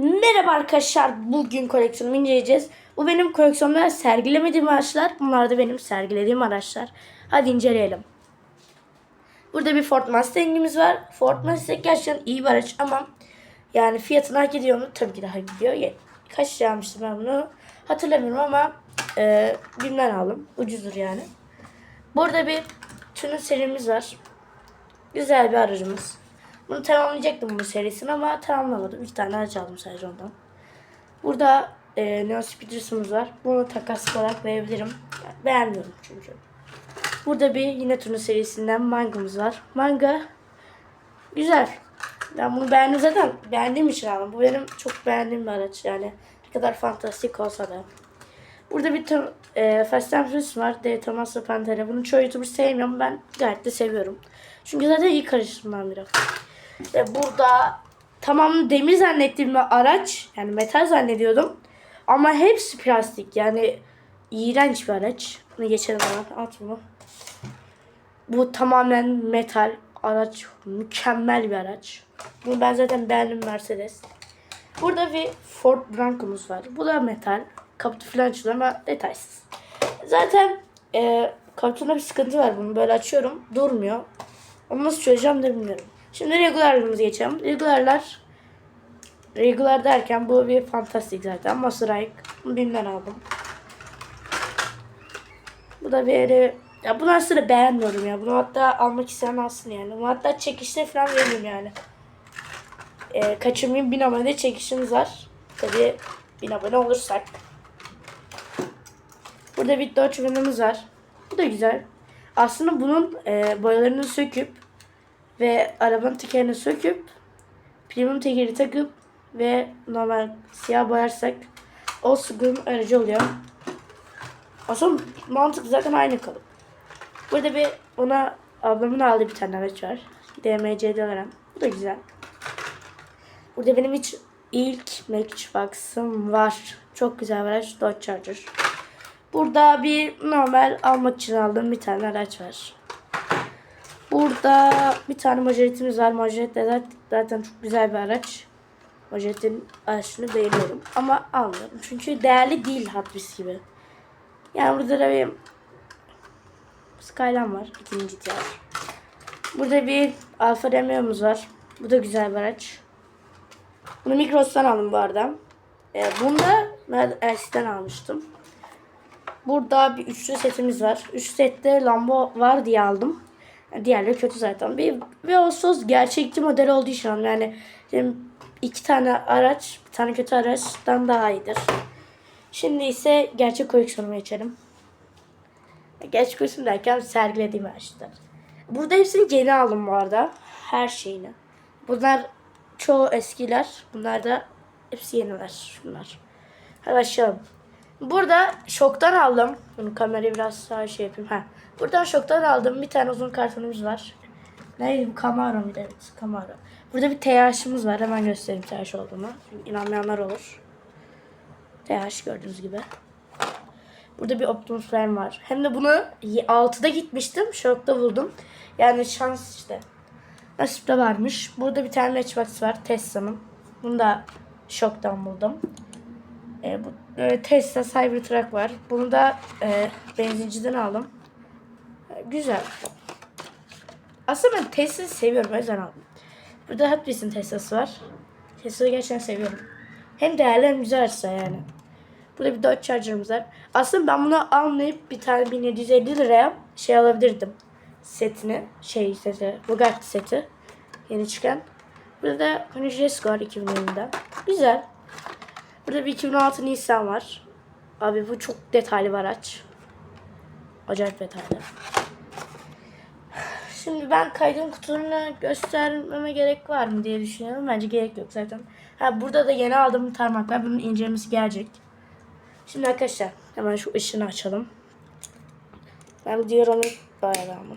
Merhaba arkadaşlar. Bugün koleksiyonumu inceleyeceğiz. Bu benim koleksiyonumda sergilemediğim araçlar. Bunlar da benim sergilediğim araçlar. Hadi inceleyelim. Burada bir Ford Mustang'imiz var. Ford Mustang gerçekten iyi bir araç ama yani fiyatını hak ediyor mu? Tabii ki de hak ediyor. Kaç lira almıştım ben bunu? Hatırlamıyorum ama e, BİM'den aldım. Ucuzdur yani. Burada bir tünün serimiz var. Güzel bir aracımız. Bunu tamamlayacaktım bu serisini ama tamamlamadım. İki tane araç aldım sadece ondan. Burada e, Neo Speeders'ımız var. Bunu takas olarak verebilirim. Beğenmiyorum çünkü. Burada bir yine turnu serisinden mangamız var. Manga güzel. Ben bunu beğendim zaten. Beğendiğim için aldım. Bu benim çok beğendiğim bir araç yani. Ne kadar fantastik olsa da. Burada bir tür e, Fast and Furious var. De Thomas'la Pantera. Bunu çoğu YouTuber sevmiyor ama ben gayet de seviyorum. Çünkü zaten iyi karışımdan biri. Ve burada tamam demir zannettiğim araç. Yani metal zannediyordum. Ama hepsi plastik. Yani iğrenç bir araç. Bunu geçelim hemen. At bunu. Bu tamamen metal araç. Mükemmel bir araç. Bunu ben zaten beğendim Mercedes. Burada bir Ford Bronco'muz var. Bu da metal. Kaputu falan açılıyor ama detaysız. Zaten e, kaputunda bir sıkıntı var. Bunu böyle açıyorum. Durmuyor. Onu nasıl çözeceğim de bilmiyorum. Şimdi regularlarımıza geçelim. Regularlar Regular derken bu bir fantastik zaten. Maserike. Bunu BİM'den aldım. Bu da yeri... Ya bunu aslında beğenmiyorum ya. Bunu hatta almak isteyen alsın yani. Bunu hatta çekişte falan veririm yani. Ee, kaçırmayayım. 1000 abone çekişimiz var. Tabii 1000 abone olursak. Burada bir Dodge Van'ımız var. Bu da güzel. Aslında bunun e, boyalarını söküp ve arabanın tekerini söküp premium tekeri takıp ve normal siyah boyarsak o sıkım aracı oluyor. Aslında mantık zaten aynı kalıp. Burada bir ona ablamın aldığı bir tane araç var. DMC'de veren. Bu da güzel. Burada benim hiç ilk Matchbox'ım var. Çok güzel bir araç. Dodge Charger. Burada bir normal almak için aldığım bir tane araç var. Burada bir tane majoretimiz var. Majoret de zaten- çok güzel bir araç. Majoretin araçını beğeniyorum. Ama almıyorum. Çünkü değerli değil Wheels gibi. Yani burada da bir Skyline var. ikinci GTR. Burada bir Alfa Romeo'muz var. Bu da güzel bir araç. Bunu Migros'tan aldım bu arada. Ee, bunu da Els'ten almıştım. Burada bir üçlü setimiz var. Üç sette Lambo var diye aldım. Diğerleri kötü zaten. Bir ve Ağustos gerçekçi model olduğu için yani şimdi iki tane araç, bir tane kötü araçtan daha iyidir. Şimdi ise gerçek koleksiyonuma geçelim. Gerçek koleksiyon derken sergilediğim araçlar. Burada hepsini yeni aldım bu arada. Her şeyini. Bunlar çoğu eskiler. Bunlar da hepsi yeniler. Şunlar. Hadi başlayalım. Burada şoktan aldım. Bunu kamerayı biraz daha şey yapayım. Ha. Buradan şoktan aldım. Bir tane uzun kartonumuz var. Neydi bu? Camaro muydu? Evet Camaro. Burada bir TH'ımız var. Hemen göstereyim TH olduğunu. İnanmayanlar olur. TH gördüğünüz gibi. Burada bir Optimus Prime var. Hem de bunu 6'da gitmiştim. Şokta buldum. Yani şans işte. Nasipte varmış. Burada bir tane Matchbox var. Tesla'nın. Bunu da şoktan buldum. E, bu e, Tesla Cybertruck var. Bunu da e, benzinciden aldım. Güzel. Aslında ben Tesla'yı seviyorum. O yüzden aldım. Burada Hot Wheels'in Tesla'sı var. Tesla'yı gerçekten seviyorum. Hem değerli hem güzel açsa yani. Burada bir Dodge Charger'ımız var. Aslında ben bunu almayıp bir tane 1750 liraya şey alabilirdim. Setini. Şey seti. Bugatti seti. Yeni çıkan. Burada da Jazz var 2020'den. Güzel. Burada bir 2016 Nissan var. Abi bu çok detaylı bir araç. Acayip detaylı. Şimdi ben kaydın kutularını göstermeme gerek var mı diye düşünüyorum. Bence gerek yok zaten. Ha burada da yeni aldığım var. Bunun incelemesi gelecek. Şimdi arkadaşlar hemen şu ışığını açalım. Ben onu bayağı ama.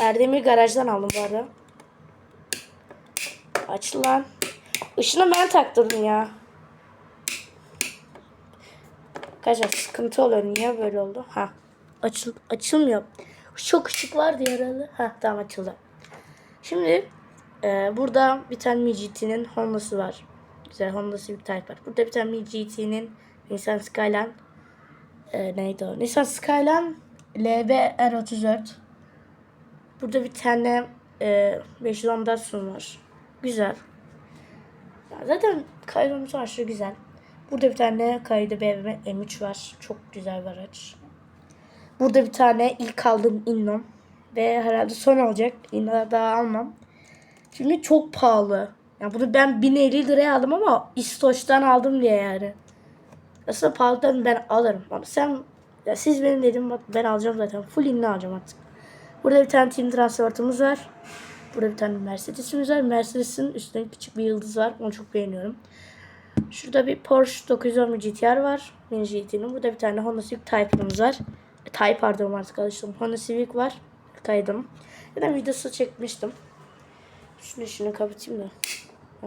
Erdemir garajdan aldım bu arada. Aç lan. Işını ben taktırdım ya. Arkadaşlar sıkıntı oluyor. Niye böyle oldu? Ha. Açıl açılmıyor. Çok ışık vardı yaralı. Ha tamam açıldı. Şimdi e, burada bir tane Mijiti'nin Honda'sı var. güzel Honda Civic Type R. Burada bir tane Mi Nissan Skyline e, neydi o? Nissan Skyline LB R34. Burada bir tane e, 510 Datsun var. Güzel. Ya zaten kaydımız aşırı güzel. Burada bir tane kaydı BMW M3 var. Çok güzel bir araç. Burada bir tane ilk aldığım Innom. Ve herhalde son olacak. Innom'da daha almam. Çünkü çok pahalı. Yani bunu ben 1050 liraya aldım ama İstoç'tan aldım diye yani. Aslında pahalıdan ben alırım. Ama sen ya siz benim dedim bak ben alacağım zaten. Full inli alacağım artık. Burada bir tane Team Transport'umuz var. Burada bir tane Mercedes'imiz var. Mercedes'in üstünde küçük bir yıldız var. Onu çok beğeniyorum. Şurada bir Porsche 911 GTR var. Mini GT'nin. Burada bir tane Honda Civic Type'ımız var. Type pardon alıştım. Honda Civic var. Kaydım. Da videosu çekmiştim. Şunu şunu kapatayım da. Ha.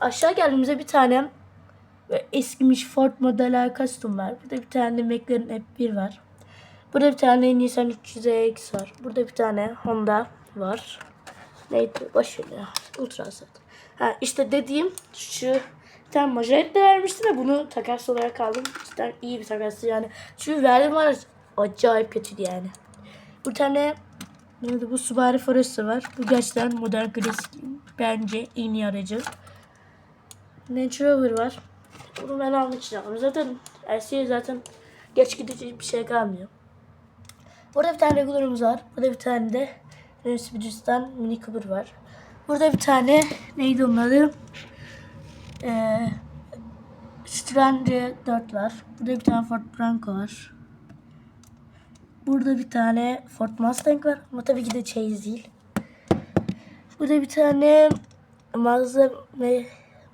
Aşağı geldiğimizde bir tane eskimiş Ford model Custom var. Burada bir tane McLaren F1 var. Burada bir tane Nissan 300X var. Burada bir tane Honda var. Neydi? Ya. Ultra zaten. Ha işte dediğim şu tane majoret de vermiştim ve bunu takas olarak aldım. Cidden iyi bir takastı yani. Çünkü verdiğim araç acayip kötüydü yani. Bir tane neydi bu Subaru Forester var. Bu gerçekten modern klasik. Bence en iyi aracı. Range Rover var. Bunu ben almak için. Zaten LC'ye zaten geç gidecek bir şey kalmıyor. Burada bir tane regularımız var. Burada bir tane de Mercedes'ten Mini Cooper var. Burada bir tane neydi onun adı? Ee, Citroen C4 var. Burada bir tane Ford Bronco var. Burada bir tane Ford Mustang var. Ama tabii ki de Chase değil. Burada bir tane Mazda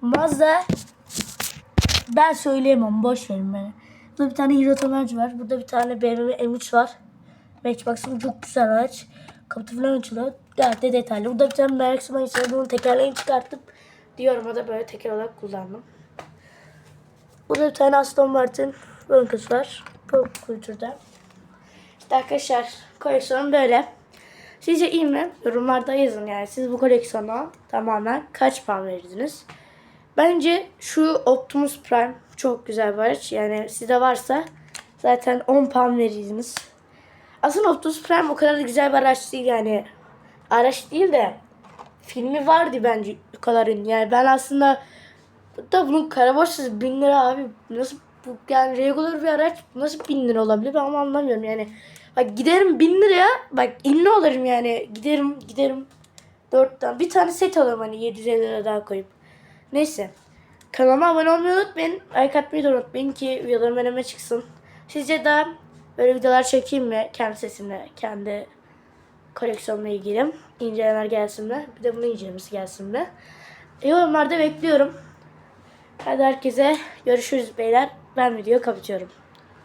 Mazda ben söyleyemem. Boş verin beni. Burada bir tane Hero Tomerci var. Burada bir tane BMW M3 var. Matchbox'ın çok güzel araç. Kaputu falan açılıyor. Gayet de detaylı. Burada bir tane Mercedes var. Bunun tekerleğini çıkarttım. Diyorum o da böyle teker olarak kullandım. Burada bir tane Aston Martin Broncos var. Bu kültürde. İşte arkadaşlar koleksiyonum böyle. Sizce iyi mi? Yorumlarda yazın yani. Siz bu koleksiyona tamamen kaç puan verirdiniz? Bence şu Optimus Prime çok güzel bir araç. Yani sizde varsa zaten 10 puan verirsiniz. Aslında Optimus Prime o kadar da güzel bir araç değil yani. Araç değil de filmi vardı bence yukarıların. Yani ben aslında da bunun kara borsası 1000 lira abi. Nasıl bu yani regular bir araç nasıl 1000 lira olabilir ben anlamıyorum yani. Bak giderim 1000 liraya bak ünlü olurum yani. Giderim giderim 4 tane. Bir tane set alırım hani 750 lira daha koyup. Neyse. Kanalıma abone olmayı unutmayın. Like atmayı da unutmayın ki videolarım önüme çıksın. Sizce daha böyle videolar çekeyim mi? Kendi sesimle, kendi koleksiyonla ilgili. İncelemeler gelsin mi? Bir de bunun incelemesi gelsin mi? Yorumlarda bekliyorum. Hadi herkese görüşürüz beyler. Ben videoyu kapatıyorum.